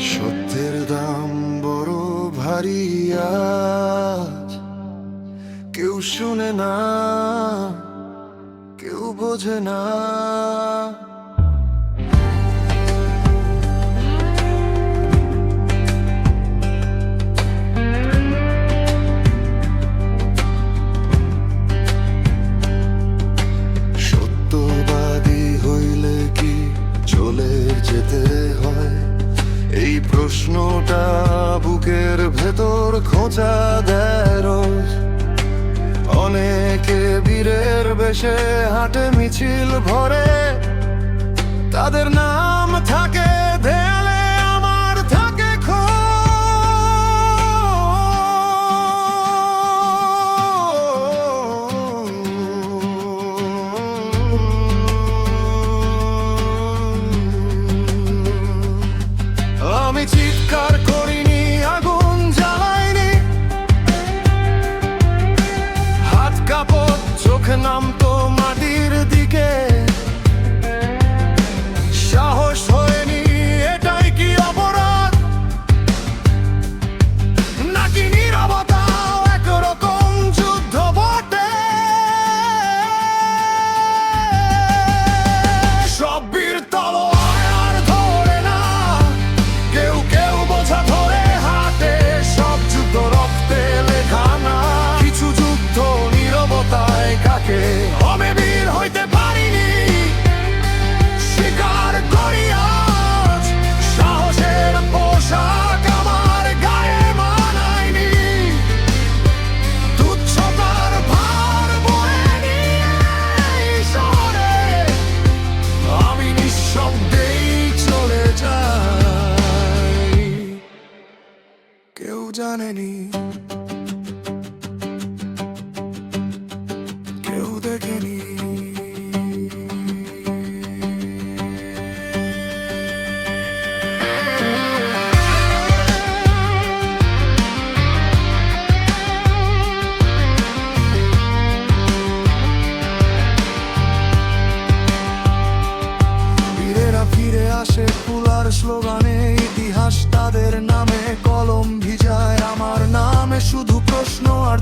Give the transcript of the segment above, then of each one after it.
সত্যের দাম বড় ভারী আজ। কেউ শুনে না কেউ বোঝে না। প্রশ্নটা বুকের ভেতর খোঁচা দেয় অনেকে বীরের বেশে হাটে মিছিল ভরে। তাদের নাম থাকে জানেনি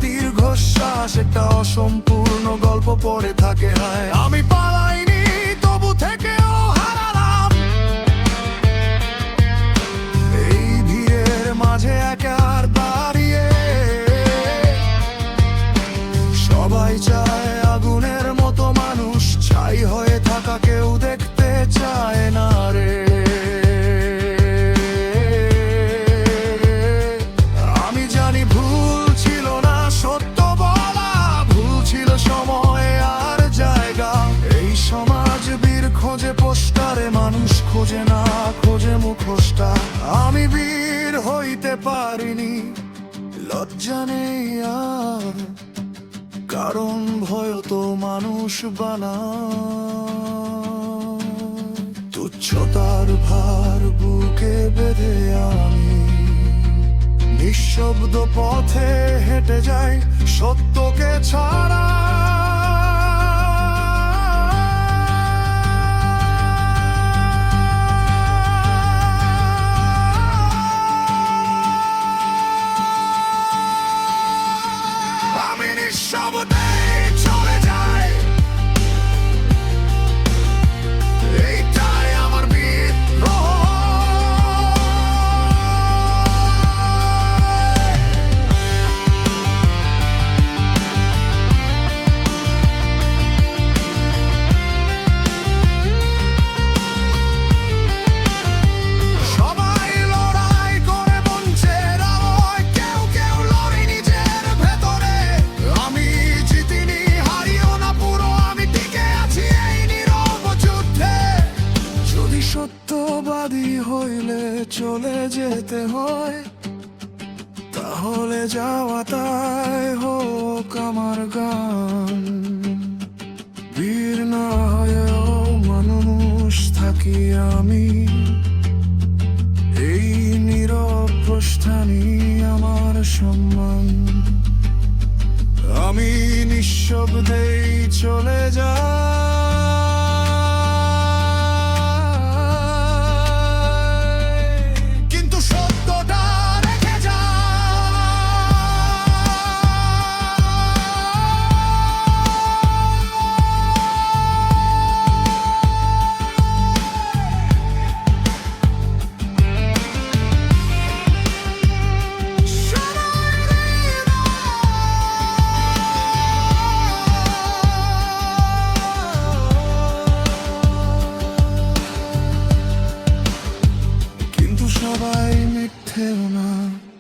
দীর্ঘশ্বাস একটা অসম্পূর্ণ গল্প পড়ে থাকে হায়। খোঁজে না, খোঁজে মুখোশটা। আমি বীর হইতে পারিনি, লজ্জা নেই আর। কারণ ভয় তো মানুষ বানা তুচ্ছতার ভার বুকে বেঁধে আমি। নিঃশব্দ পথে হেঁটে যাই, সত্যকে ছাড়া চলে যেতে হয়, তাহলে যাওয়া তাই হোক আমার গান। বীর না হয়েও মানুষ থাকি আমি, এই নীরব আমার সম্মান। আমি নিঃশব্দেই চলে যাই now.